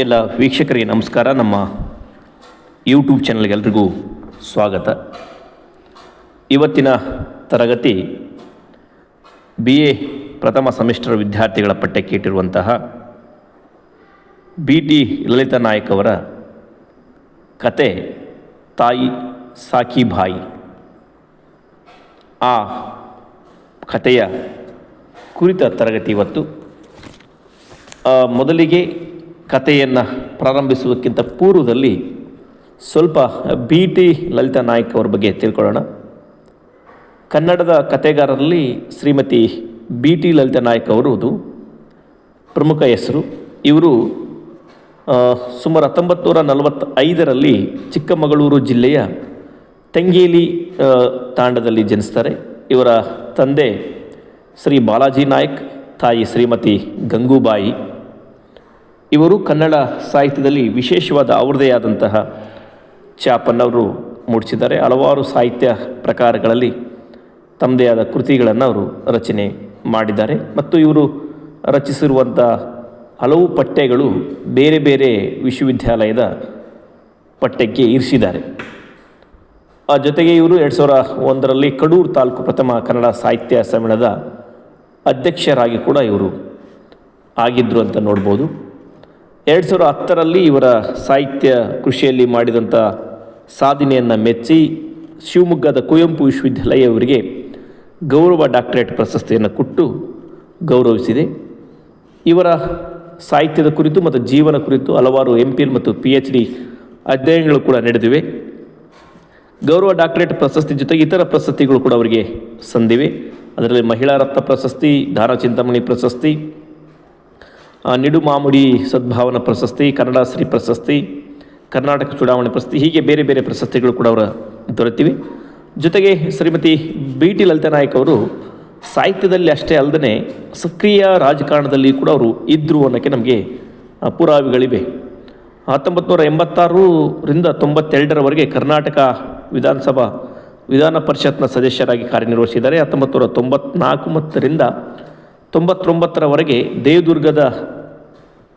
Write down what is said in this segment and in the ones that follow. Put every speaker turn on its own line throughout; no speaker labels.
ಎಲ್ಲ ವೀಕ್ಷಕರಿಗೆ ನಮಸ್ಕಾರ. ನಮ್ಮ ಯೂಟ್ಯೂಬ್ ಚಾನಲ್ಗೆ ಎಲ್ರಿಗೂ ಸ್ವಾಗತ. ಇವತ್ತಿನ ತರಗತಿ ಬಿ ಎ ಪ್ರಥಮ ಸೆಮಿಸ್ಟರ್ ವಿದ್ಯಾರ್ಥಿಗಳ ಪಠ್ಯಕ್ಕೆ ಇಟ್ಟಿರುವಂತಹ ಬಿ ಟಿ ಲಲಿತಾ ನಾಯಕ್ ಅವರ ಕತೆ ತಾಯಿ ಸಾಕಿಬಾಯಿ. ಆ ಕತೆಯ ಕುರಿತ ತರಗತಿ ಇವತ್ತು. ಮೊದಲಿಗೆ ಕಥೆಯನ್ನು ಪ್ರಾರಂಭಿಸುವುದಕ್ಕಿಂತ ಪೂರ್ವದಲ್ಲಿ ಸ್ವಲ್ಪ ಬಿ ಟಿ ಲಲಿತಾ ನಾಯಕ್ ಅವರ ಬಗ್ಗೆ ತಿಳ್ಕೊಳ್ಳೋಣ. ಕನ್ನಡದ ಕಥೆಗಾರರಲ್ಲಿ ಶ್ರೀಮತಿ ಬಿ ಟಿ ಲಲಿತಾ ನಾಯಕ್ ಅವರದು ಪ್ರಮುಖ ಹೆಸರು. ಇವರು ಸುಮಾರು ಹತ್ತೊಂಬತ್ತು ನೂರ ನಲವತ್ತೈದರಲ್ಲಿ ಚಿಕ್ಕಮಗಳೂರು ಜಿಲ್ಲೆಯ ತಂಗೇಲಿ ತಾಂಡದಲ್ಲಿ ಜನಿಸ್ತಾರೆ. ಇವರ ತಂದೆ ಶ್ರೀ ಬಾಲಾಜಿ ನಾಯ್ಕ್, ತಾಯಿ ಶ್ರೀಮತಿ ಗಂಗೂಬಾಯಿ. ಇವರು ಕನ್ನಡ ಸಾಹಿತ್ಯದಲ್ಲಿ ವಿಶೇಷವಾದ ಅವ್ರದ್ದೇ ಆದಂತಹ ಛಾಪನ್ನವರು ಮೂಡಿಸಿದ್ದಾರೆ. ಹಲವಾರು ಸಾಹಿತ್ಯ ಪ್ರಕಾರಗಳಲ್ಲಿ ತಮ್ಮದೇ ಆದ ಕೃತಿಗಳನ್ನು ಅವರು ರಚನೆ ಮಾಡಿದ್ದಾರೆ. ಮತ್ತು ಇವರು ರಚಿಸಿರುವಂಥ ಹಲವು ಪಠ್ಯಗಳು ಬೇರೆ ಬೇರೆ ವಿಶ್ವವಿದ್ಯಾಲಯದ ಪಠ್ಯಕ್ಕೆ ಇರಿಸಿದ್ದಾರೆ. ಆ ಜೊತೆಗೆ ಇವರು ಎರಡು ಸಾವಿರ ಒಂದರಲ್ಲಿ ಕಡೂರು ತಾಲೂಕು ಪ್ರಥಮ ಕನ್ನಡ ಸಾಹಿತ್ಯ ಸಮ್ಮೇಳನದ ಅಧ್ಯಕ್ಷರಾಗಿ ಕೂಡ ಇವರು ಆಗಿದ್ದರು ಅಂತ ನೋಡ್ಬೋದು. ಎರಡು ಸಾವಿರ ಹತ್ತರಲ್ಲಿ ಇವರ ಸಾಹಿತ್ಯ ಕೃಷಿಯಲ್ಲಿ ಮಾಡಿದಂಥ ಸಾಧನೆಯನ್ನು ಮೆಚ್ಚಿ ಶಿವಮೊಗ್ಗದ ಕುವೆಂಪು ವಿಶ್ವವಿದ್ಯಾಲಯ ಅವರಿಗೆ ಗೌರವ ಡಾಕ್ಟರೇಟ್ ಪ್ರಶಸ್ತಿಯನ್ನು ಕೊಟ್ಟು ಗೌರವಿಸಿದೆ. ಇವರ ಸಾಹಿತ್ಯದ ಕುರಿತು ಮತ್ತು ಜೀವನ ಕುರಿತು ಹಲವಾರು ಎಂ ಪಿ ಎಲ್ ಮತ್ತು ಪಿ ಎಚ್ ಡಿ ಅಧ್ಯಯನಗಳು ಕೂಡ ನಡೆದಿವೆ. ಗೌರವ ಡಾಕ್ಟರೇಟ್ ಪ್ರಶಸ್ತಿ ಜೊತೆಗೆ ಇತರ ಪ್ರಶಸ್ತಿಗಳು ಕೂಡ ಅವರಿಗೆ ಸಂದಿವೆ. ಅದರಲ್ಲಿ ಮಹಿಳಾ ರತ್ನ ಪ್ರಶಸ್ತಿ ದಾನ ಚಿಂತಾಮಣಿ ಪ್ರಶಸ್ತಿ ಆ, ನಿಡು ಮಾಮುಡಿ ಸದ್ಭಾವನಾ ಪ್ರಶಸ್ತಿ ಕನ್ನಡ ಶ್ರೀ ಪ್ರಶಸ್ತಿ ಕರ್ನಾಟಕ ಚುನಾವಣೆ ಪ್ರಶಸ್ತಿ ಹೀಗೆ ಬೇರೆ ಬೇರೆ ಪ್ರಶಸ್ತಿಗಳು ಕೂಡ ಅವರ ದೊರೆತಿವೆ. ಜೊತೆಗೆ ಶ್ರೀಮತಿ ಬಿ ಟಿ ಲಲಿತಾನಾಯಕ್ ಅವರು ಸಾಹಿತ್ಯದಲ್ಲಿ ಅಷ್ಟೇ ಅಲ್ಲದೆ ಸಕ್ರಿಯ ರಾಜಕಾರಣದಲ್ಲಿ ಕೂಡ ಅವರು ಇದ್ದರು ಅನ್ನೋಕ್ಕೆ ನಮಗೆ ಪುರಾವೆಗಳಿವೆ. ಹತ್ತೊಂಬತ್ತು ನೂರ ಎಂಬತ್ತಾರರಿಂದ ತೊಂಬತ್ತೆರಡರವರೆಗೆ ಕರ್ನಾಟಕ ವಿಧಾನಸಭಾ ವಿಧಾನ ಪರಿಷತ್ನ ಸದಸ್ಯರಾಗಿ ಕಾರ್ಯನಿರ್ವಹಿಸಿದ್ದಾರೆ. ಹತ್ತೊಂಬತ್ತು ನೂರ ತೊಂಬತ್ನಾಲ್ಕು ಮತ್ತರಿಂದ ತೊಂಬತ್ತೊಂಬತ್ತರವರೆಗೆ ದೇವದುರ್ಗದ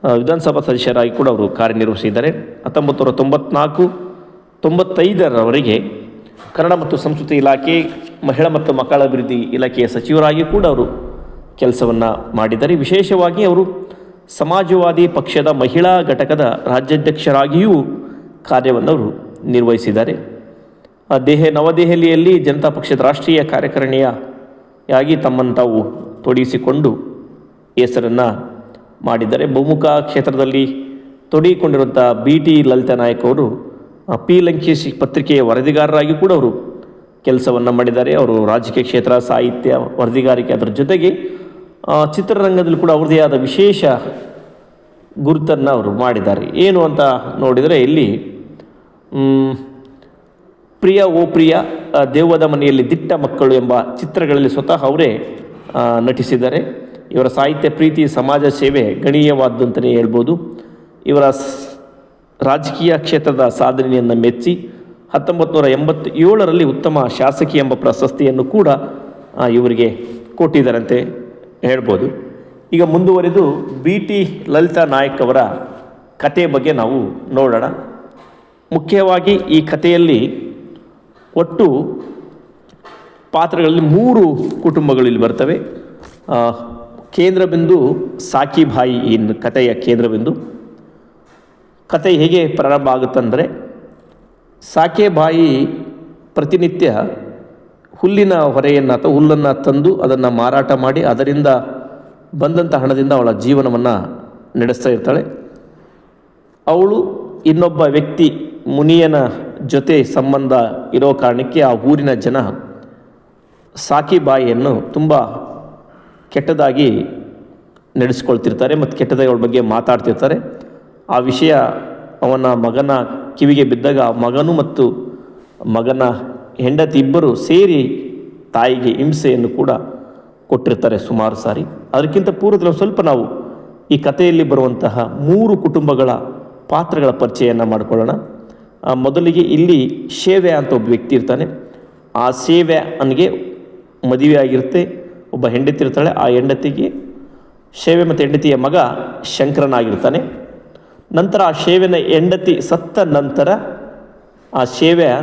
ವಿಧಾನಸಭಾ ಸದಸ್ಯರಾಗಿ ಕೂಡ ಅವರು ಕಾರ್ಯನಿರ್ವಹಿಸಿದ್ದಾರೆ. ಹತ್ತೊಂಬತ್ತು ನೂರ ತೊಂಬತ್ನಾಲ್ಕು, ತೊಂಬತ್ತೈದರವರೆಗೆ ಕನ್ನಡ ಮತ್ತು ಸಂಸ್ಕೃತಿ ಇಲಾಖೆ, ಮಹಿಳಾ ಮತ್ತು ಮಕ್ಕಳ ಅಭಿವೃದ್ಧಿ ಇಲಾಖೆಯ ಸಚಿವರಾಗಿ ಕೂಡ ಅವರು ಕೆಲಸವನ್ನು ಮಾಡಿದ್ದಾರೆ. ವಿಶೇಷವಾಗಿ ಅವರು ಸಮಾಜವಾದಿ ಪಕ್ಷದ ಮಹಿಳಾ ಘಟಕದ ರಾಜ್ಯಾಧ್ಯಕ್ಷರಾಗಿಯೂ ಕಾರ್ಯವನ್ನು ಅವರು ನಿರ್ವಹಿಸಿದ್ದಾರೆ. ದೇಹ, ನವದೆಹಲಿಯಲ್ಲಿ ಜನತಾ ಪಕ್ಷದ ರಾಷ್ಟ್ರೀಯ ಕಾರ್ಯಕಾರಿಣಿಯಾಗಿ ತಮ್ಮನ್ನು ತಾವು ತೊಡಗಿಸಿಕೊಂಡು ಹೆಸರನ್ನು ಮಾಡಿದ್ದಾರೆ ಬಹುಮುಖ ಕ್ಷೇತ್ರದಲ್ಲಿ ತೊಡಗಿಕೊಂಡಿರುವಂಥ ಬಿ ಟಿ ಲಲಿತಾ ನಾಯಕ್ ಅವರು ಪಿ ಲಂಕೇಶ್ ಪತ್ರಿಕೆಯ ವರದಿಗಾರರಾಗಿ ಕೂಡ ಅವರು ಕೆಲಸವನ್ನು ಮಾಡಿದ್ದಾರೆ. ಅವರು ರಾಜಕೀಯ ಕ್ಷೇತ್ರ, ಸಾಹಿತ್ಯ ವರದಿಗಾರಿಕೆ ಅದರ ಜೊತೆಗೆ ಚಿತ್ರರಂಗದಲ್ಲಿ ಕೂಡ ಅವ್ರದ್ದೇ ಆದ ವಿಶೇಷ ಗುರುತನ್ನು ಅವರು ಮಾಡಿದ್ದಾರೆ. ಏನು ಅಂತ ನೋಡಿದರೆ ಇಲ್ಲಿ ಪ್ರಿಯ ಓ ಪ್ರಿಯ ದೇವದ ಮನೆಯಲ್ಲಿ ದಿಟ್ಟ ಮಕ್ಕಳು ಎಂಬ ಚಿತ್ರಗಳಲ್ಲಿ ಸ್ವತಃ ಅವರೇ ನಟಿಸಿದ್ದಾರೆ. ಇವರ ಸಾಹಿತ್ಯ, ಪ್ರೀತಿ, ಸಮಾಜ ಸೇವೆ ಗಣನೀಯವಾದ್ದು ಅಂತಲೇ ಹೇಳ್ಬೋದು. ಇವರ ರಾಜಕೀಯ ಕ್ಷೇತ್ರದ ಸಾಧನೆಯನ್ನು ಮೆಚ್ಚಿ ಹತ್ತೊಂಬತ್ತು ನೂರ ಎಂಬತ್ತೇಳರಲ್ಲಿ ಉತ್ತಮ ಶಾಸಕಿ ಎಂಬ ಪ್ರಶಸ್ತಿಯನ್ನು ಕೂಡ ಇವರಿಗೆ ಕೊಟ್ಟಿದ್ದಾರಂತೆ ಹೇಳ್ಬೋದು. ಈಗ ಮುಂದುವರೆದು ಬಿ ಟಿ ಲಲಿತಾ ನಾಯಕ್ ಅವರ ಕಥೆ ಬಗ್ಗೆ ನಾವು ನೋಡೋಣ. ಮುಖ್ಯವಾಗಿ ಈ ಕಥೆಯಲ್ಲಿ ಒಟ್ಟು ಪಾತ್ರಗಳಲ್ಲಿ ಮೂರು ಕುಟುಂಬಗಳು ಇಲ್ಲಿ ಬರ್ತವೆ. ಆ, ಕೇಂದ್ರ ಬಿಂದು ಸಾಕಿಭಾಯಿ ಇನ್ ಕಥೆಯ ಕೇಂದ್ರ ಬಿಂದು ಕತೆ ಹೇಗೆ ಪ್ರಾರಂಭ ಆಗುತ್ತಂದರೆ ಸಾಕೆಬಾಯಿ ಪ್ರತಿನಿತ್ಯ ಹುಲ್ಲಿನ ಹೊರೆಯನ್ನು ಅಥವಾ ಹುಲ್ಲನ್ನು ತಂದು ಅದನ್ನು ಮಾರಾಟ ಮಾಡಿ ಅದರಿಂದ ಬಂದಂಥ ಹಣದಿಂದ ಅವಳ ಜೀವನವನ್ನು ನಡೆಸ್ತಾ ಇರ್ತಾಳೆ. ಅವಳು ಇನ್ನೊಬ್ಬ ವ್ಯಕ್ತಿ ಮುನಿಯನ ಜೊತೆ ಸಂಬಂಧ ಇರೋ ಕಾರಣಕ್ಕೆ ಆ ಊರಿನ ಜನ ಸಾಕಿಬಾಯಿಯನ್ನು ತುಂಬ ಕೆಟ್ಟದಾಗಿ ನಡೆಸ್ಕೊಳ್ತಿರ್ತಾರೆ ಮತ್ತು ಕೆಟ್ಟದಾಗಿ ಅವಳ ಬಗ್ಗೆ ಮಾತಾಡ್ತಿರ್ತಾರೆ. ಆ ವಿಷಯ ಅವನ ಮಗನ ಕಿವಿಗೆ ಬಿದ್ದಾಗ ಮಗನು ಮತ್ತು ಮಗನ ಹೆಂಡತಿ ಇಬ್ಬರು ಸೇರಿ ತಾಯಿಗೆ ಹಿಂಸೆಯನ್ನು ಕೂಡ ಕೊಟ್ಟಿರ್ತಾರೆ ಸುಮಾರು ಸಾರಿ. ಅದಕ್ಕಿಂತ ಪೂರ್ವದಲ್ಲಿ ಸ್ವಲ್ಪ ನಾವು ಈ ಕಥೆಯಲ್ಲಿ ಬರುವಂತಹ ಮೂರು ಕುಟುಂಬಗಳ ಪಾತ್ರಗಳ ಪರಿಚಯವನ್ನು ಮಾಡಿಕೊಳ್ಳೋಣ. ಮೊದಲಿಗೆ ಇಲ್ಲಿ ಸೇವೆ ಅಂತ ಒಬ್ಬ ವ್ಯಕ್ತಿ ಇರ್ತಾನೆ. ಆ ಸೇವೆ ಅವನಿಗೆ ಮದುವೆ ಆಗಿರುತ್ತೆ ಒಬ್ಬ ಹೆಂಡತಿ ಇರ್ತಾಳೆ, ಆ ಹೆಂಡತಿಗೆ ಶೇವೆ ಮತ್ತು ಹೆಂಡತಿಯ ಮಗ ಶಂಕರನಾಗಿರ್ತಾನೆ. ನಂತರ ಆ ಶೇವೆನ ಹೆಂಡತಿ ಸತ್ತ ನಂತರ ಆ ಶೇವೆಯ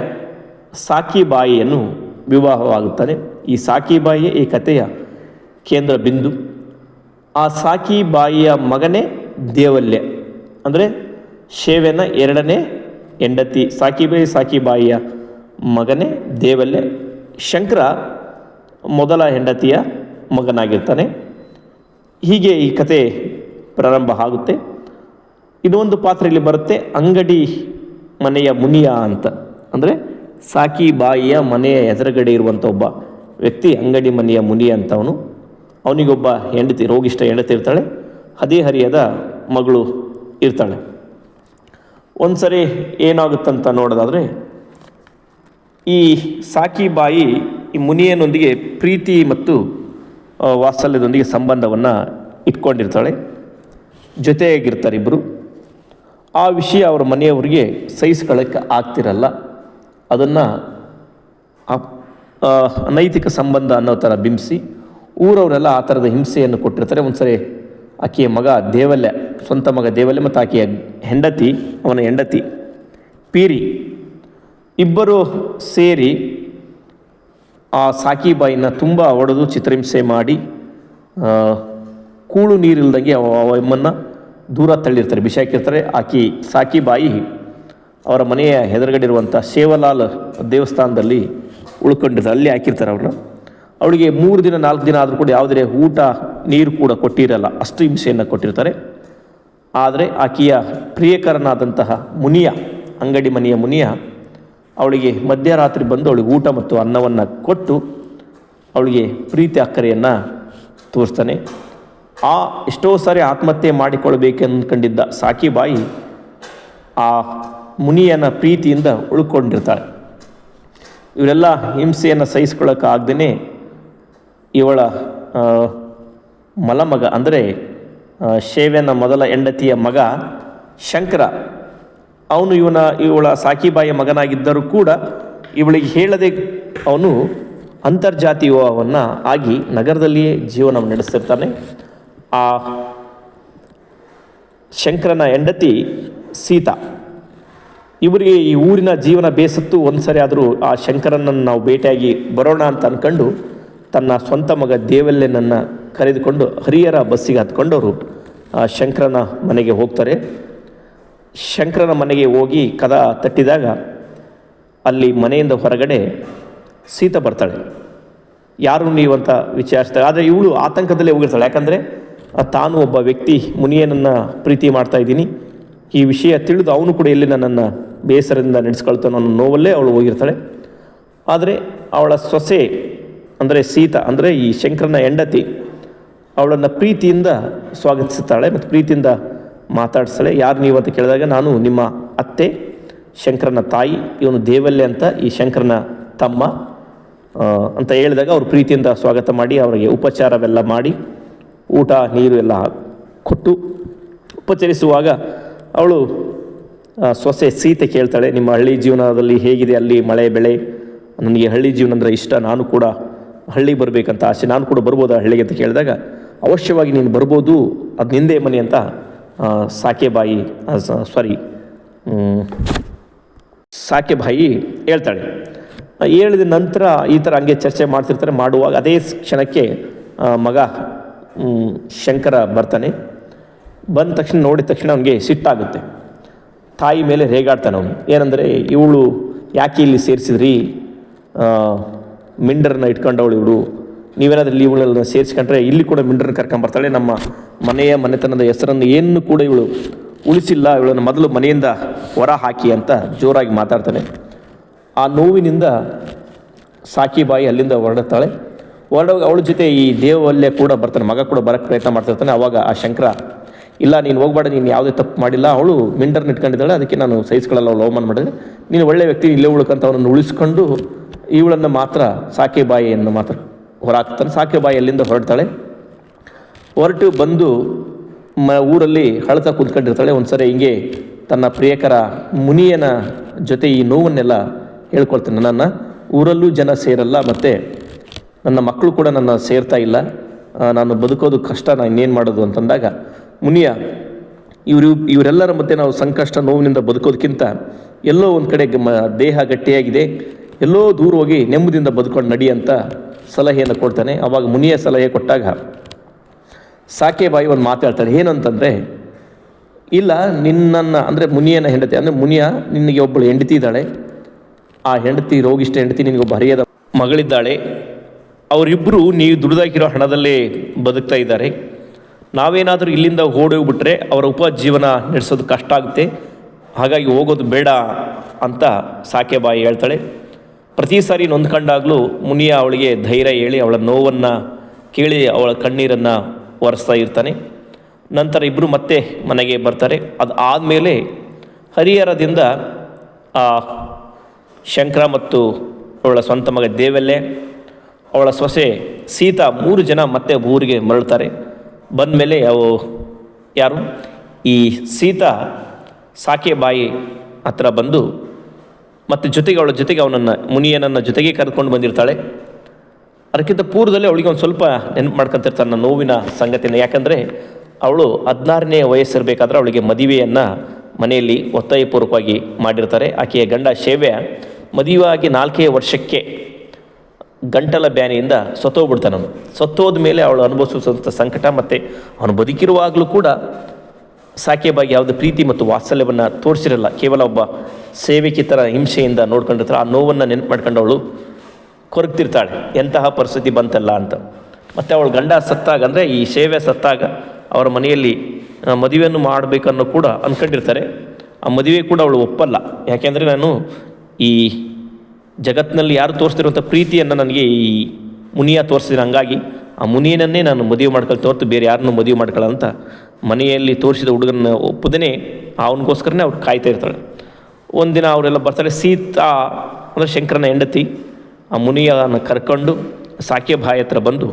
ಸಾಕಿಬಾಯಿಯನ್ನು ವಿವಾಹವಾಗುತ್ತಾನೆ. ಈ ಸಾಕಿಬಾಯಿಯೇ ಈ ಕಥೆಯ ಕೇಂದ್ರ ಬಿಂದು, ಆ ಸಾಕಿಬಾಯಿಯ ಮಗನೇ ದೇವಲ್ಯ. ಅಂದರೆ ಶೇವೆನ ಎರಡನೇ ಹೆಂಡತಿ, ಸಾಕಿಬಾಯಿ, ಸಾಕಿಬಾಯಿಯ ಮಗನೇ ದೇವಲ್ಯ. ಶಂಕರ ಮೊದಲ ಹೆಂಡತಿಯ ಮಗನಾಗಿರ್ತಾನೆ. ಹೀಗೆ ಈ ಕತೆ ಪ್ರಾರಂಭ ಆಗುತ್ತೆ. ಇನ್ನೊಂದು ಪಾತ್ರ ಇಲ್ಲಿ ಬರುತ್ತೆ ಅಂಗಡಿ ಮನೆಯ ಮುನಿಯ ಅಂತ. ಅಂದರೆ ಸಾಕಿ ಬಾಯಿಯ ಮನೆಯ ಎದುರುಗಡೆ ಇರುವಂಥ ಒಬ್ಬ ವ್ಯಕ್ತಿ ಅಂಗಡಿ ಮನೆಯ ಮುನಿ ಅಂತವನು ಅವನಿಗೊಬ್ಬ ಹೆಂಡತಿ, ರೋಗಿಷ್ಠ ಹೆಂಡತಿ ಇರ್ತಾಳೆ. ಹದಿಹರಿಯದ ಮಗಳು ಇರ್ತಾಳೆ. ಒಂದು ಸರಿ ಏನಾಗುತ್ತಂತ ನೋಡೋದಾದರೆ ಈ ಸಾಕಿಬಾಯಿ ಈ ಮುನಿಯನೊಂದಿಗೆ ಪ್ರೀತಿ ಮತ್ತು ವಾತ್ಸಲ್ಯದೊಂದಿಗೆ ಸಂಬಂಧವನ್ನು ಇಟ್ಕೊಂಡಿರ್ತಾಳೆ. ಜೊತೆಯಾಗಿರ್ತಾರೆ ಇಬ್ಬರು ಆ ವಿಷಯ ಅವರ ಮನೆಯವರಿಗೆ ಸಹಿಸ್ಕೊಳ್ಳೋಕ್ಕೆ ಆಗ್ತಿರಲ್ಲ. ಅದನ್ನು ಅನೈತಿಕ ಸಂಬಂಧ ಅನ್ನೋ ಥರ ಬಿಂಬಿಸಿ, ಊರವರೆಲ್ಲ ಆ ಥರದ ಹಿಂಸೆಯನ್ನು ಕೊಟ್ಟಿರ್ತಾರೆ. ಒಂದು ಸರಿ ಆಕೆಯ ಮಗ ದೇವಲ್ಯ, ಸ್ವಂತ ಮಗ ದೇವಲ್ಯ ಮತ್ತು ಆಕೆಯ ಹೆಂಡತಿ, ಅವನ ಹೆಂಡತಿ ಪೀರಿ, ಇಬ್ಬರು ಸೇರಿ ಆ ಸಾಕಿಬಾಯಿನ ತುಂಬ ಒಡೆದು ಚಿತ್ರಹಿಂಸೆ ಮಾಡಿ ಕೂಳು ನೀರಿಲ್ದಂಗೆ ಅವಮ್ಮನ್ನು ದೂರ ತಳ್ಳಿರ್ತಾರೆ ಬಿಸಿ ಹಾಕಿರ್ತಾರೆ ಆಕಿ ಸಾಕಿಬಾಯಿ ಅವರ ಮನೆಯ ಎದುರುಗಡೆ ಇರುವಂಥ ಸೇವಲಾಲ್ ದೇವಸ್ಥಾನದಲ್ಲಿ ಉಳ್ಕೊಂಡಿರ್ತಾರೆ. ಅಲ್ಲಿ ಹಾಕಿರ್ತಾರೆ ಅವ್ರನ್ನ. ಅವಳಿಗೆ ಮೂರು ದಿನ, ನಾಲ್ಕು ದಿನ ಆದರೂ ಕೂಡ ಯಾವುದೇ ಊಟ, ನೀರು ಕೂಡ ಕೊಟ್ಟಿರಲ್ಲ. ಅಷ್ಟು ಹಿಂಸೆಯನ್ನು ಕೊಟ್ಟಿರ್ತಾರೆ. ಆದರೆ ಆಕೆಯ ಪ್ರಿಯಕರನಾದಂತಹ ಮುನಿಯ, ಅಂಗಡಿ ಮನೆಯ ಮುನಿಯ ಅವಳಿಗೆ ಮಧ್ಯರಾತ್ರಿ ಬಂದು ಅವಳಿಗೆ ಊಟ ಮತ್ತು ಅನ್ನವನ್ನು ಕೊಟ್ಟು ಅವಳಿಗೆ ಪ್ರೀತಿ ಅಕ್ಕರೆಯನ್ನು ತೋರಿಸ್ತಾನೆ. ಆ ಎಷ್ಟೋ ಸಾರಿ ಆತ್ಮಹತ್ಯೆ ಮಾಡಿಕೊಳ್ಬೇಕು ಅಂದ್ಕೊಂಡಿದ್ದ ಸಾಕಿಬಾಯಿ ಆ ಮುನಿಯನ ಪ್ರೀತಿಯಿಂದ ಉಳ್ಕೊಂಡಿರ್ತಾಳೆ. ಇವರೆಲ್ಲ ಹಿಂಸೆಯನ್ನು ಸಹಿಸ್ಕೊಳ್ಳೋಕ್ಕಾಗ್ದೇ ಇವಳ ಮಲಮಗ, ಅಂದರೆ ಶೇವೆನ ಮೊದಲ ಹೆಂಡತಿಯ ಮಗ ಶಂಕರ ಅವನು ಇವನ, ಇವಳ ಸಾಕಿಬಾಯಿಯ ಮಗನಾಗಿದ್ದರೂ ಕೂಡ ಇವಳಿಗೆ ಹೇಳದೆ ಅವನು ಅಂತರ್ಜಾತಿ ವಿವಾಹವನ್ನು ಆಗಿ ನಗರದಲ್ಲಿಯೇ ಜೀವನವನ್ನು ನಡೆಸ್ತಿರ್ತಾನೆ. ಆ ಶಂಕರನ ಹೆಂಡತಿ ಸೀತಾ. ಇವರಿಗೆ ಈ ಊರಿನ ಜೀವನ ಬೇಸತ್ತು ಒಂದು ಸರಿ ಆದರೂ ಆ ಶಂಕರನನ್ನು ನಾವು ಭೇಟಿಯಾಗಿ ಬರೋಣ ಅಂತ ಅಂದ್ಕೊಂಡು ತನ್ನ ಸ್ವಂತ ಮಗ ದೇವಲ್ಯನನ್ನು ಕರೆದುಕೊಂಡು ಹರಿಯರ ಬಸ್ಸಿಗೆ ಹತ್ಕೊಂಡವರು ಆ ಶಂಕರನ ಮನೆಗೆ ಹೋಗ್ತಾರೆ. ಶಂಕರನ ಮನೆಗೆ ಹೋಗಿ ಕದ ತಟ್ಟಿದಾಗ ಅಲ್ಲಿ ಮನೆಯಿಂದ ಹೊರಗಡೆ ಸೀತ ಬರ್ತಾಳೆ. ಯಾರು ನೀವು ಅಂತ ವಿಚಾರಿಸ್ತಾರೆ ಆದರೆ ಇವಳು ಆತಂಕದಲ್ಲೇ ಹೋಗಿರ್ತಾಳೆ. ಯಾಕಂದರೆ ತಾನು ಒಬ್ಬ ವ್ಯಕ್ತಿ, ಮುನಿಯನನ್ನು ಪ್ರೀತಿ ಮಾಡ್ತಾ ಇದ್ದೀನಿ. ಈ ವಿಷಯ ತಿಳಿದು ಅವನು ಕೂಡ ಎಲ್ಲಿ ನನ್ನನ್ನು ಬೇಸರದಿಂದ ನಡೆಸ್ಕೊಳ್ತಾನೋ ಅನ್ನೋ ನೋವಲ್ಲೇ ಅವಳು ಹೋಗಿರ್ತಾಳೆ. ಆದರೆ ಅವಳ ಸೊಸೆ, ಅಂದರೆ ಸೀತ, ಅಂದರೆ ಈ ಶಂಕರನ ಹೆಂಡತಿ, ಅವಳನ್ನು ಪ್ರೀತಿಯಿಂದ ಸ್ವಾಗತಿಸುತ್ತಾಳೆ ಮತ್ತು ಪ್ರೀತಿಯಿಂದ ಮಾತಾಡಿಸ್ತಾಳೆ ಯಾರು ನೀವು ಅಂತ ಕೇಳಿದಾಗ ನಾನು, ನಿಮ್ಮ ಅತ್ತೆ, ಶಂಕರನ ತಾಯಿ, ಇವನು ದೇವಲ್ಯ ಅಂತ ಈ ಶಂಕರನ ತಮ್ಮ ಅಂತ ಹೇಳಿದಾಗ ಅವರು ಪ್ರೀತಿಯಿಂದ ಸ್ವಾಗತ ಮಾಡಿ, ಅವರಿಗೆ ಉಪಚಾರವೆಲ್ಲ ಮಾಡಿ, ಊಟ, ನೀರು ಎಲ್ಲ ಕೊಟ್ಟು ಉಪಚರಿಸುವಾಗ ಅವಳು ಸೊಸೆ ಸೀತೆ ಕೇಳ್ತಾಳೆ, ನಿಮ್ಮ ಹಳ್ಳಿ ಜೀವನದಲ್ಲಿ ಹೇಗಿದೆ, ಅಲ್ಲಿ ಮಳೆ, ಬೆಳೆ? ನನಗೆ ಹಳ್ಳಿ ಜೀವನ ಅಂದರೆ ಇಷ್ಟ, ನಾನು ಕೂಡ ಹಳ್ಳಿ ಬರಬೇಕಂತ ಆಸೆ, ನಾನು ಕೂಡ ಬರ್ಬೋದಾ ಹಳ್ಳಿಗೆ ಅಂತ ಕೇಳಿದಾಗ, ಅವಶ್ಯವಾಗಿ ನೀನು ಬರ್ಬೋದು, ಅದು ನಿಂದೇ ಮನೆ ಅಂತ ಸಾಕೆಬಾಯಿ ಸಾರಿ ಸಾಕೆಬಾಯಿ ಹೇಳ್ತಾಳೆ. ಹೇಳಿದ ನಂತರ ಈ ಥರ ಹಂಗೆ ಚರ್ಚೆ ಮಾಡ್ತಿರ್ತಾರೆ, ಮಾಡುವಾಗ ಅದೇ ಕ್ಷಣಕ್ಕೆ ಮಗ ಶಂಕರ ಬರ್ತಾನೆ. ಬಂದ ತಕ್ಷಣ ನೋಡಿದ ತಕ್ಷಣ ಅವನಿಗೆ ಸಿಟ್ಟಾಗುತ್ತೆ. ತಾಯಿ ಮೇಲೆ ರೇಗಾಡ್ತಾನೆ ಅವನು. ಏನಂದರೆ, ಇವಳು ಯಾಕೆ ಇಲ್ಲಿ ಸೇರಿಸಿದ್ರಿ? ಮಿಂಡರನ್ನ ಇಟ್ಕೊಂಡವಳು ಇವಳು. ನೀವೇನಾದ್ರೂ ಇವಳನ್ನ ಸೇರಿಸ್ಕೊಂಡ್ರೆ ಇಲ್ಲಿ ಕೂಡ ಮಿಂಡರ್ನ ಕರ್ಕೊಂಬರ್ತಾಳೆ ನಮ್ಮ ಮನೆಯ ಮನೆತನದ ಹೆಸರನ್ನು ಏನು ಕೂಡ ಇವಳು ಉಳಿಸಿಲ್ಲ. ಇವಳನ್ನು ಮೊದಲು ಮನೆಯಿಂದ ಹೊರ ಹಾಕಿ ಅಂತ ಜೋರಾಗಿ ಮಾತಾಡ್ತಾನೆ. ಆ ನೋವಿನಿಂದ ಸಾಕಿಬಾಯಿ ಅಲ್ಲಿಂದ ಹೊರಡುತ್ತಾಳೆ. ಹೊರಡೋಗಿ ಅವಳ ಜೊತೆ ಈ ದೇವಲ್ಯ ಕೂಡ ಬರ್ತಾನೆ. ಮಗ ಕೂಡ ಬರೋಕ್ಕೆ ಪ್ರಯತ್ನ ಮಾಡ್ತಿರ್ತಾನೆ ಅವಾಗ ಆ ಶಂಕರ, ಇಲ್ಲ, ನೀನು ಹೋಗ್ಬೇಡ, ನೀನು ಯಾವುದೇ ತಪ್ಪು ಮಾಡಿಲ್ಲ. ಅವಳು ಮಿಂಡರ್ನ ಇಟ್ಕೊಂಡಿದ್ದಾಳೆ. ಅದಕ್ಕೆ ನಾನು ಸಹಿಸ್ಕೊಳ್ಳಲ್ಲ, ಅವಳು ಅವಮಾನ ಮಾಡಿದ್ರೆ ನೀನು ಒಳ್ಳೆ ವ್ಯಕ್ತಿ ಇಲ್ಲೇ ಉಳ್ಕಂತ ಅವನನ್ನು ಉಳಿಸ್ಕೊಂಡು ಇವಳನ್ನು ಮಾತ್ರ ಸಾಕಿಬಾಯಿಯನ್ನು ಮಾತ್ರ ಹೊರಾಕ್ತಾನೆ ಸಾಕೆಬಾಯಿ ಎಲ್ಲಿಂದ ಹೊರಡ್ತಾಳೆ. ಹೊರಟು ಬಂದು ಮ ಊರಲ್ಲಿ ಹಳತ ಕುಂತ್ಕೊಂಡಿರ್ತಾಳೆ. ಒಂದು ಸರಿ ಹಿಂಗೆ ತನ್ನ ಪ್ರಿಯಕರ ಮುನಿಯನ ಜೊತೆ ಈ ನೋವನ್ನೆಲ್ಲ ಹೇಳ್ಕೊಳ್ತೇನೆ. ನನ್ನ ಊರಲ್ಲೂ ಜನ ಸೇರಲ್ಲ, ಮತ್ತು ನನ್ನ ಮಕ್ಕಳು ಕೂಡ ನನ್ನ ಸೇರ್ತಾ ಇಲ್ಲ. ನಾನು ಬದುಕೋದು ಕಷ್ಟ ನಾನು ಇನ್ನೇನು ಮಾಡೋದು ಅಂತಂದಾಗ ಮುನಿಯ, ಇವರು, ಇವರೆಲ್ಲರ ಮಧ್ಯೆ ನಾವು ಸಂಕಷ್ಟ, ನೋವಿನಿಂದ ಬದುಕೋದಕ್ಕಿಂತ ಎಲ್ಲೋ ಒಂದು ಕಡೆ ಮ ದೇಹ ಗಟ್ಟಿಯಾಗಿದೆ. ಎಲ್ಲೋ ದೂರ ಹೋಗಿ ನೆಮ್ಮದಿಯಿಂದ ಬದುಕೊಂಡು ನಡಿ ಅಂತ ಸಲಹೆಯನ್ನು ಕೊಡ್ತಾನೆ. ಅವಾಗ ಮುನಿಯ ಸಲಹೆ ಕೊಟ್ಟಾಗ ಸಾಕೆಬಾಯಿ ಒಂದು ಮಾತು ಹೇಳ್ತಾರೆ ಏನು ಅಂತಂದರೆ ಇಲ್ಲ, ನಿನ್ನನ್ನು, ಅಂದರೆ ಮುನಿಯನ ಹೆಂಡತಿ, ಅಂದರೆ ಮುನಿಯ ನಿನಗೆ ಒಬ್ಬಳು ಹೆಂಡತಿ ಇದ್ದಾಳೆ. ಆ ಹೆಂಡತಿ ರೋಗಿಷ್ಟ ಹೆಂಡತಿ ನಿನಗೊಬ್ಬ ಹರಿಯದ ಮಗಳಿದ್ದಾಳೆ. ಅವರಿಬ್ಬರು ನೀವು ದುಡಿದಾಗಿರೋ ಹಣದಲ್ಲೇ ಬದುಕ್ತಾ ಇದ್ದಾರೆ. ನಾವೇನಾದರೂ ಇಲ್ಲಿಂದ ಓಡೋಗ್ಬಿಟ್ರೆ ಅವರ ಉಪಜೀವನ ನಡೆಸೋದು ಕಷ್ಟ ಆಗುತ್ತೆ. ಹಾಗಾಗಿ ಹೋಗೋದು ಬೇಡ ಅಂತ ಸಾಕೆಬಾಯಿ ಹೇಳ್ತಾಳೆ. ಪ್ರತಿ ಸಾರಿ ನೊಂದ್ಕೊಂಡಾಗಲೂ ಮುನಿಯ ಅವಳಿಗೆ ಧೈರ್ಯ ಹೇಳಿ ಅವಳ ನೋವನ್ನು ಕೇಳಿ ಅವಳ ಕಣ್ಣೀರನ್ನು ಒರೆಸ್ತಾ ಇರ್ತಾನೆ. ನಂತರ ಇಬ್ಬರು ಮತ್ತೆ ಮನೆಗೆ ಬರ್ತಾರೆ. ಅದು ಆದಮೇಲೆ ಹರಿಹರದಿಂದ, ಆ, ಶಂಕರ ಮತ್ತು ಅವಳ ಸ್ವಂತ ಮಗ ದೇವಲ್ಲೆ, ಅವಳ ಸೊಸೆ ಸೀತಾ ಮೂರು ಜನ ಮತ್ತೆ ಊರಿಗೆ ಮರಳ್ತಾರೆ. ಬಂದಮೇಲೆ ಅವು ಯಾರು? ಈ ಸೀತಾ ಸಾಕೆಬಾಯಿ ಹತ್ರ ಬಂದು ಮತ್ತು ಜೊತೆಗೆ ಅವಳ ಜೊತೆಗೆ ಅವನನ್ನು, ಮುನಿಯನನ್ನು ಜೊತೆಗೆ ಕರೆದುಕೊಂಡು ಬಂದಿರ್ತಾಳೆ. ಅದಕ್ಕಿಂತ ಪೂರ್ವದಲ್ಲಿ ಅವಳಿಗೆ ಒಂದು ಸ್ವಲ್ಪ ನೆನಪು ಮಾಡ್ಕೊತಿರ್ತಾನೆ ನನ್ನ ನೋವಿನ ಸಂಗತಿನ. ಯಾಕಂದರೆ ಅವಳು ಹದಿನಾರನೇ ವಯಸ್ಸಿರಬೇಕಾದ್ರೆ ಅವಳಿಗೆ ಮದುವೆಯನ್ನು ಮನೆಯಲ್ಲಿ ಒತ್ತಾಯಪೂರ್ವಕವಾಗಿ ಮಾಡಿರ್ತಾರೆ. ಆಕೆಯ ಗಂಡ ಶೇವ್ಯ ಮದುವೆಯಾಗಿ ನಾಲ್ಕೇ ವರ್ಷಕ್ಕೆ ಗಂಟಲ ಬ್ಯಾನಿಯಿಂದ ಸತ್ತೋಗ್ಬಿಡ್ತಾನೆ ಅವನು ಸತ್ತೋದ ಮೇಲೆ ಅವಳು ಅನುಭವಿಸುವಂಥ ಸಂಕಟ ಮತ್ತು ಅವನು ಬದುಕಿರುವಾಗಲೂ ಕೂಡ ಸಾಕೆಬಾಗಿ ಯಾವುದೇ ಪ್ರೀತಿ ಮತ್ತು ವಾತ್ಸಲ್ಯವನ್ನು ತೋರಿಸಿರಲ್ಲ. ಕೇವಲ ಒಬ್ಬ ಸೇವಕಿತರ ಹಿಂಸೆಯಿಂದ ನೋಡ್ಕೊಂಡಿರ್ತಾರೆ ಆ ನೋವನ್ನು ನೆನಪು ಮಾಡ್ಕೊಂಡು ಅವಳು ಕೊರಗ್ತಿರ್ತಾಳೆ. ಎಂತಹ ಪರಿಸ್ಥಿತಿ ಬಂತಲ್ಲ ಅಂತ. ಮತ್ತು ಅವಳು ಗಂಡ ಸತ್ತಾಗ ಅಂದರೆ ಈ ಸೇವೆ ಸತ್ತಾಗ ಅವರ ಮನೆಯಲ್ಲಿ ಮದುವೆಯನ್ನು ಮಾಡಬೇಕನ್ನೋ ಕೂಡ ಅಂದ್ಕೊಂಡಿರ್ತಾರೆ ಆ ಮದುವೆ ಕೂಡ ಅವಳು ಒಪ್ಪಲ್ಲ. ಯಾಕೆಂದರೆ ನಾನು ಈ ಜಗತ್ತಿನಲ್ಲಿ ಯಾರು ತೋರಿಸ್ತಿರುವಂಥ ಪ್ರೀತಿಯನ್ನು ನನಗೆ ಈ ಮುನಿಯ ತೋರಿಸಿದ ಹಂಗಾಗಿ ಆ ಮುನಿಯನನ್ನೇ ನಾನು ಮದುವೆ ಮಾಡ್ಕೊಳ್ತಾ ತೋರ್ತು ಬೇರೆ ಯಾರನ್ನೂ ಮದುವೆ ಮಾಡ್ಕೊಳ್ಳೋ ಅಂತ ಮನೆಯಲ್ಲಿ ತೋರಿಸಿದ ಹುಡುಗನ ಒಪ್ಪದೇ ಅವನಿಗೋಸ್ಕರನೇ ಅವ್ರು ಕಾಯ್ತಾ ಇರ್ತಾಳೆ. ಒಂದಿನ ಅವರೆಲ್ಲ ಬರ್ತಾರೆ, ಸೀತಾ ಅಂದರೆ ಶಂಕರನ ಹೆಂಡತಿ, ಆ ಮುನಿಯನ್ನು ಕರ್ಕೊಂಡು ಸಾಕ್ಯಭಾಯಿ ಹತ್ರ ಬಂದು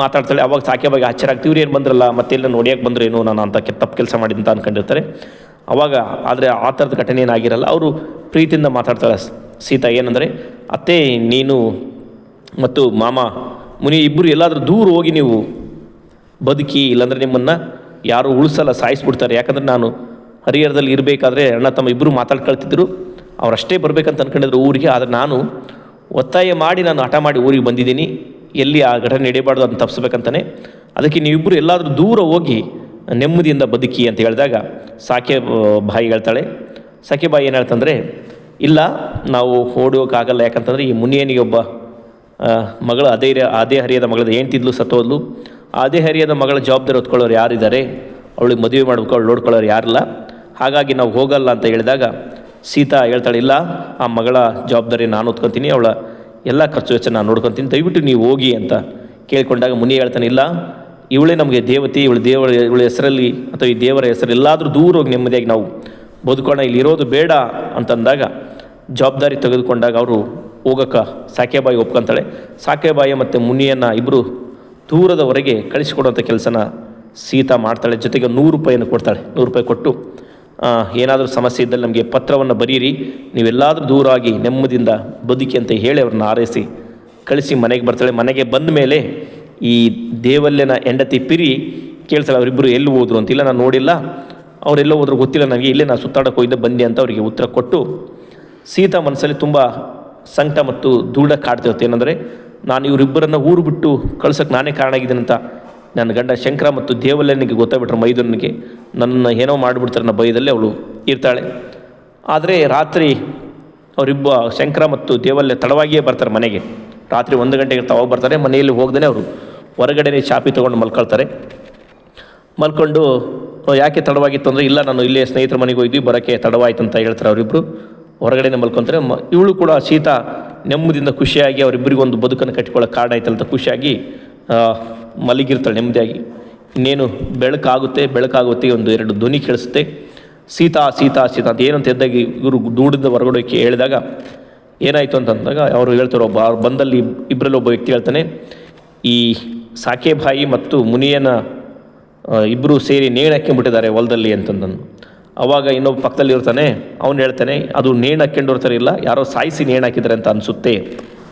ಮಾತಾಡ್ತಾಳೆ. ಅವಾಗ ಸಾಕೆಬಾಯಿಗೆ ಆಶ್ಚರ್ಯ ಆಗ್ತೀವಿ ಏನು ಬಂದ್ರಲ್ಲ ಮತ್ತೆ ಎಲ್ಲ ನೋಡಿಯಕ್ಕೆ ಬಂದ್ರು ಏನು ನಾನು ಅಂತ ತಪ್ಪು ಕೆಲಸ ಮಾಡಿದ್ದು ಅಂತ ಅಂದ್ಕೊಂಡಿರ್ತಾರೆ ಅವಾಗ, ಆದರೆ ಆ ಥರದ ಘಟನೆ ಏನಾಗಿರಲ್ಲ, ಅವರು ಪ್ರೀತಿಯಿಂದ ಮಾತಾಡ್ತಾಳೆ ಸೀತಾ. ಏನಂದರೆ, ಅತ್ತೆ, ನೀನು ಮತ್ತು ಮಾಮ, ಮುನಿ ಇಬ್ಬರು ಎಲ್ಲಾದರೂ ದೂರ ಹೋಗಿ ನೀವು ಬದುಕಿ ಇಲ್ಲಾಂದರೆ ನಿಮ್ಮನ್ನು ಯಾರು ಉಳಿಸಲ್ಲ, ಸಾಯಿಸ್ಬಿಡ್ತಾರೆ. ಯಾಕಂದರೆ ನಾನು ಹರಿಹರದಲ್ಲಿ ಇರಬೇಕಾದ್ರೆ ಅಣ್ಣ ತಮ್ಮ ಇಬ್ಬರು ಮಾತಾಡ್ಕೊಳ್ತಿದ್ರು. ಅವರಷ್ಟೇ ಬರಬೇಕಂತ ಅಂದ್ಕೊಂಡಿದ್ರು ಊರಿಗೆ, ಆದರೆ ನಾನು ಒತ್ತಾಯ ಮಾಡಿ ನಾನು ಹಠ ಮಾಡಿ ಊರಿಗೆ ಬಂದಿದ್ದೀನಿ. ಎಲ್ಲಿ ಆ ಘಟನೆ ನಡೆಯಬಾರ್ದು ಅದನ್ನು ತಪ್ಪಿಸ್ಬೇಕಂತಾನೆ. ಅದಕ್ಕೆ ನೀವಿಬ್ಬರು ಎಲ್ಲಾದರೂ ದೂರ ಹೋಗಿ ನೆಮ್ಮದಿಯಿಂದ ಬದುಕಿ ಅಂತ ಹೇಳಿದಾಗ ಸಾಕೆ ಬಾಯಿ ಹೇಳ್ತಾಳೆ. ಸಾಕೆ ಬಾಯಿ ಏನು ಹೇಳ್ತಂದರೆ, ಇಲ್ಲ, ನಾವು ಓಡೋಕ್ಕಾಗಲ್ಲ ಯಾಕಂತಂದರೆ ಈ ಮುನಿಯನಿಗೆ ಒಬ್ಬ ಮಗಳು, ಅದೇ ಅದೇ ಹರಿಯದ ಮಗಳದ ಹೆಂಡ್ತಿದ್ಲು, ಸತ್ತೋದ್ಲು. ಹರಿಯದ ಮಗಳ ಜವಾಬ್ದಾರಿ ಹೊತ್ಕೊಳ್ಳೋರು ಯಾರಿದ್ದಾರೆ? ಅವಳಿಗೆ ಮದುವೆ ಮಾಡ್ಬೇಕು, ಅವಳು ನೋಡ್ಕೊಳ್ಳೋರು ಯಾರಿಲ್ಲ? ಹಾಗಾಗಿ ನಾವು ಹೋಗಲ್ಲ ಅಂತ ಹೇಳಿದಾಗ ಸೀತಾ ಹೇಳ್ತಾಳೆ, ಇಲ್ಲ, ಆ ಮಗಳ ಜವಾಬ್ದಾರಿ ನಾನು ಹೊತ್ಕೊತೀನಿ ಅವಳ ಎಲ್ಲ ಖರ್ಚು ವೆಚ್ಚ ನಾನು ನೋಡ್ಕೊತೀನಿ ದಯವಿಟ್ಟು ನೀವು ಹೋಗಿ ಅಂತ ಕೇಳಿಕೊಂಡಾಗ ಮುನಿ ಹೇಳ್ತಾನೆ, ಇಲ್ಲ, ಇವಳೇ ನಮಗೆ ದೇವತೆ, ಇವಳು ದೇವರ, ಇವಳ ಹೆಸರಲ್ಲಿ ಅಥವಾ ಈ ದೇವರ ಹೆಸರು ಎಲ್ಲಾದರೂ ದೂರ ಹೋಗಿ ನೆಮ್ಮದಿಯಾಗಿ ನಾವು ಬದುಕೋಣ, ಇಲ್ಲಿ ಇರೋದು ಬೇಡ ಅಂತಂದಾಗ ಜವಾಬ್ದಾರಿ ತೆಗೆದುಕೊಂಡಾಗ ಅವರು ಹೋಗೋಕ್ಕೆ ಸಾಕೆಬಾಯಿ ಒಪ್ಕೊಂತಾಳೆ. ಸಾಕೆಬಾಯಿ ಮತ್ತು ಮುನಿಯನ್ನು ಇಬ್ಬರು ದೂರದವರೆಗೆ ಕಳಿಸಿಕೊಡುವಂಥ ಕೆಲಸನ ಸೀತಾ ಮಾಡ್ತಾಳೆ. ಜೊತೆಗೆ ನೂರು ರೂಪಾಯಿಯನ್ನು ಕೊಡ್ತಾಳೆ. ನೂರು ರೂಪಾಯಿ ಕೊಟ್ಟು ಏನಾದರೂ ಸಮಸ್ಯೆ ಇದ್ದಲ್ಲಿ ನಮಗೆ ಪತ್ರವನ್ನು ಬರೀರಿ. ನೀವೆಲ್ಲಾದರೂ ದೂರ ಆಗಿ ನೆಮ್ಮದಿಯಿಂದ ಬದುಕಿ ಅಂತ ಹೇಳಿ ಅವ್ರನ್ನ ಆರೈಸಿ, ಕಳಿಸಿ ಮನೆಗೆ ಬರ್ತಾಳೆ. ಮನೆಗೆ ಬಂದ ಮೇಲೆ ಈ ದೇವಲ್ಯನ ಹೆಂಡತಿ ಪಿರಿ ಕೇಳ್ತಾಳೆ, ಅವರಿಬ್ಬರು ಎಲ್ಲಿ ಹೋದ್ರು? ಅಂತ. ಇಲ್ಲ, ನಾನು ನೋಡಿಲ್ಲ. ಅವರೆಲ್ಲ ಹೋದ್ರು ಗೊತ್ತಿಲ್ಲ ನನಗೆ. ಇಲ್ಲೇ ನಾನು ಸುತ್ತಾಡಕ್ಕೆ ಹೋಗಿದ್ದೆ, ಬಂದೆ ಅಂತ ಅವರಿಗೆ ಉತ್ತರ ಕೊಟ್ಟು, ಸೀತಾ ಮನಸ್ಸಲ್ಲಿ ತುಂಬ ಸಂಕಟ ಮತ್ತು ದೂಢ ಕಾಡ್ತಿರುತ್ತೆ. ಏನಂದರೆ ನಾನು ಇವರಿಬ್ಬರನ್ನು ಊರು ಬಿಟ್ಟು ಕಳ್ಸೋಕ್ಕೆ ನಾನೇ ಕಾರಣ ಆಗಿದ್ದೀನಿ ಅಂತ ನನ್ನ ಗಂಡ ಶಂಕರ ಮತ್ತು ದೇವಲ್ಲನಿಗೆ ಗೊತ್ತಾಗ್ಬಿಟ್ರೆ ಮೈದನಿಗೆ ನನ್ನ ಏನೋ ಮಾಡಿಬಿಡ್ತಾರೆ ನನ್ನ ಭಯದಲ್ಲಿ ಅವಳು ಇರ್ತಾಳೆ. ಆದರೆ ರಾತ್ರಿ ಅವರಿಬ್ಬ ಶಂಕರ ಮತ್ತು ದೇವಲ್ಯ ತಡವಾಗಿಯೇ ಬರ್ತಾರೆ ಮನೆಗೆ. ರಾತ್ರಿ ಒಂದು ಗಂಟೆಗೆ ತಾವಾಗ ಬರ್ತಾರೆ ಮನೆಯಲ್ಲಿ ಹೋಗ್ದೇ ಅವರು. ಹೊರಗಡೆ ಚಾಪಿ ತೊಗೊಂಡು ಮಲ್ಕೊಳ್ತಾರೆ. ಮಲ್ಕೊಂಡು "ಓ, ಯಾಕೆ ತಡವಾಗಿತ್ತು? ಅಂದರೆ ಇಲ್ಲ ನಾನು ಇಲ್ಲೇ ಸ್ನೇಹಿತರ ಮನೆಗೆ ಹೋಗಿದ್ವಿ ಬರೋಕ್ಕೆ ತಡವಾಯಿತು ಅಂತ ಹೇಳ್ತಾರೆ ಅವರಿಬ್ಬರು ಹೊರಗಡೆನೇ ಮಲ್ಕೊತಾರೆ. ಇವಳು ಕೂಡ ಸೀತ ನೆಮ್ಮದಿಯಿಂದ ಖುಷಿಯಾಗಿ ಅವರಿಬ್ಬರಿಗೂ ಒಂದು ಬದುಕನ್ನು ಕಟ್ಟಿಕೊಳ್ಳೋಕೆ ಕಾರಣ ಆಯ್ತಲ್ಲ ಅಂತ ಖುಷಿಯಾಗಿ ಮಲಗಿರ್ತಾಳೆ ನೆಮ್ಮದಿಯಾಗಿ. ಇನ್ನೇನು ಬೆಳಕಾಗುತ್ತೆ ಬೆಳಕಾಗುತ್ತೆ ಒಂದು ಎರಡು ಧ್ವನಿ ಕೇಳಿಸುತ್ತೆ. ಸೀತಾ ಸೀತಾ ಸೀತಾ ಅಂತ ಏನಂತ ಎದ್ದಾಗಿ ಇವರು ದೂಡಿದ ಹೊರಗಡೆ ಹೇಳಿದಾಗ ಏನಾಯಿತು ಅಂತಂದಾಗ ಅವರು ಹೇಳ್ತಾರೆ, ಒಬ್ಬ ಅವ್ರು ಬಂದಲ್ಲಿ ಇಬ್ಬರಲ್ಲಿ ಒಬ್ಬ ವ್ಯಕ್ತಿ ಹೇಳ್ತಾನೆ, ಈ ಸಾಕೆಬಾಯಿ ಮತ್ತು ಮುನಿಯನ ಇಬ್ಬರು ಸೇರಿ ನೇಣಕ್ಕೆ ಬಿಟ್ಟಿದ್ದಾರೆ ಹೊಲದಲ್ಲಿ ಅಂತಂದನು. ಅವಾಗ ಇನ್ನೊಬ್ಬ ಪಕ್ಕದಲ್ಲಿ ಇರ್ತಾನೆ, ಅವನು ಹೇಳ್ತಾನೆ, ಅದು ನೇಣು ಹಾಕ್ಕೊಂಡಿರ್ತಾರೆ ಇಲ್ಲ, ಯಾರೋ ಸಾಯಿಸಿ ನೇಣು ಹಾಕಿದ್ದಾರೆ ಅಂತ ಅನಿಸುತ್ತೆ.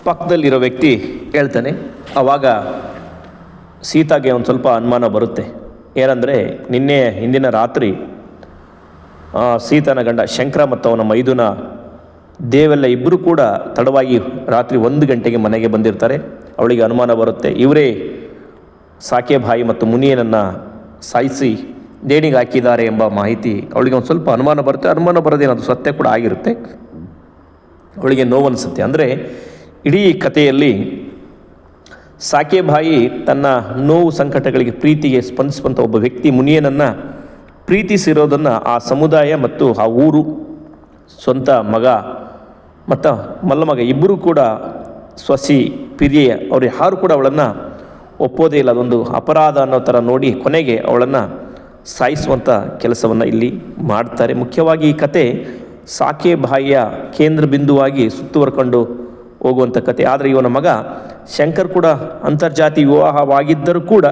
ಪಕ್ಕದಲ್ಲಿರೋ ವ್ಯಕ್ತಿ ಹೇಳ್ತಾನೆ, ಅವಾಗ ಸೀತಾಗೆ ಒಂದು ಸ್ವಲ್ಪ ಅನುಮಾನ ಬರುತ್ತೆ. ಏನಂದರೆ, ನಿನ್ನೆ ಹಿಂದಿನ ರಾತ್ರಿ ಸೀತನ ಗಂಡ ಶಂಕರ ಮತ್ತು ಅವನ ಮೈದುನ ದೇವೆಲ್ಲ ಇಬ್ಬರು ಕೂಡ ತಡವಾಗಿ ರಾತ್ರಿ ಒಂದು ಗಂಟೆಗೆ ಮನೆಗೆ ಬಂದಿರ್ತಾರೆ. ಅವಳಿಗೆ ಅನುಮಾನ ಬರುತ್ತೆ, ಇವರೇ ಸಾಕೆಬಾಯಿ ಮತ್ತು ಮುನಿಯನನ್ನು ಸಾಯಿಸಿ ನೇಣಿಗೆ ಹಾಕಿದ್ದಾರೆ ಎಂಬ ಮಾಹಿತಿ ಅವಳಿಗೆ ಒಂದು ಸ್ವಲ್ಪ ಅನುಮಾನ ಬರುತ್ತೆ. ಅನುಮಾನ ಬರೋದೇನದು ಸತ್ಯ ಕೂಡ ಆಗಿರುತ್ತೆ. ಅವಳಿಗೆ ನೋವನ್ಸುತ್ತೆ. ಅಂದರೆ ಇಡೀ ಕಥೆಯಲ್ಲಿ ಸಾಕೆಬಾಯಿ ತನ್ನ ನೋವು ಸಂಕಟಗಳಿಗೆ ಪ್ರೀತಿಗೆ ಸ್ಪಂದಿಸುವಂಥ ಒಬ್ಬ ವ್ಯಕ್ತಿ ಮುನಿಯನನ್ನು ಪ್ರೀತಿಸಿರೋದನ್ನು ಆ ಸಮುದಾಯ ಮತ್ತು ಆ ಊರು, ಸ್ವಂತ ಮಗ ಮತ್ತು ಮಲ್ಲಮಗ ಇಬ್ಬರೂ ಕೂಡ ಸ್ವಸಿ ಪಿರಿಯ ಅವರು ಯಾರು ಕೂಡ ಅವಳನ್ನು ಒಪ್ಪೋದೇ ಇಲ್ಲ. ಅದೊಂದು ಅಪರಾಧ ಅನ್ನೋ ಥರ ನೋಡಿ ಕೊನೆಗೆ ಅವಳನ್ನು ಸಾಯಿಸುವಂಥ ಕೆಲಸವನ್ನು ಇಲ್ಲಿ ಮಾಡ್ತಾರೆ. ಮುಖ್ಯವಾಗಿ ಈ ಕತೆ ಸಾಕೆ ಬಾಯಿಯ ಕೇಂದ್ರ ಬಿಂದುವಾಗಿ ಸುತ್ತುವರ್ಕೊಂಡು ಹೋಗುವಂಥ ಕತೆ. ಆದರೆ ಇವನ ಮಗ ಶಂಕರ್ ಕೂಡ ಅಂತರ್ಜಾತಿ ವಿವಾಹವಾಗಿದ್ದರೂ ಕೂಡ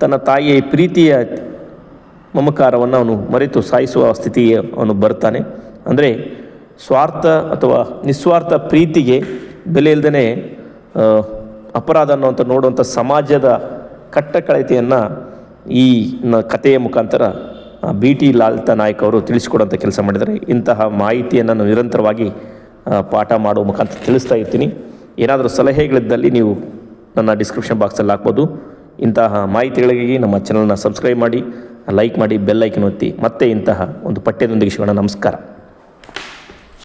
ತನ್ನ ತಾಯಿಯ ಪ್ರೀತಿಯ ಮಮಕಾರವನ್ನು ಅವನು ಮರೆತು ಸಾಯಿಸುವ ಸ್ಥಿತಿಗೆ ಅವನು ಬರ್ತಾನೆ. ಅಂದರೆ ಸ್ವಾರ್ಥ ಅಥವಾ ನಿಸ್ವಾರ್ಥ ಪ್ರೀತಿಗೆ ಬೆಲೆ ಇಲ್ಲದೇ ಅಪರಾಧ ಅನ್ನುವಂಥ ನೋಡುವಂಥ ಸಮಾಜದ ಕಟ್ಟಕಳತೆಯನ್ನು ಈ ಕಥೆಯ ಮುಖಾಂತರ ಬಿ ಟಿ ಲಾಲ್ತಾ ನಾಯಕ್ ಅವರು ತಿಳಿಸಿಕೊಡುವಂಥ ಕೆಲಸ ಮಾಡಿದ್ದಾರೆ. ಇಂತಹ ಮಾಹಿತಿಯನ್ನು ನಾನು ನಿರಂತರವಾಗಿ ಪಾಠ ಮಾಡುವ ಮುಖಾಂತರ ತಿಳಿಸ್ತಾ ಇರ್ತೀನಿ. ಏನಾದರೂ ಸಲಹೆಗಳಿದ್ದಲ್ಲಿ ನೀವು ನನ್ನ ಡಿಸ್ಕ್ರಿಪ್ಷನ್ ಬಾಕ್ಸಲ್ಲಿ ಹಾಕ್ಬೋದು. ಇಂತಹ ಮಾಹಿತಿಗಳಿಗಾಗಿ ನಮ್ಮ ಚಾನಲ್ನ ಸಬ್ಸ್ಕ್ರೈಬ್ ಮಾಡಿ, ಲೈಕ್ ಮಾಡಿ ಬೆಲ್ ಐಕನ್ ಒತ್ತಿ. ಮತ್ತೆ ಇಂತಹ ಒಂದು ಪಠ್ಯದೊಂದಿಗೆ ಸಿಗೋಣ. ನಮಸ್ಕಾರ.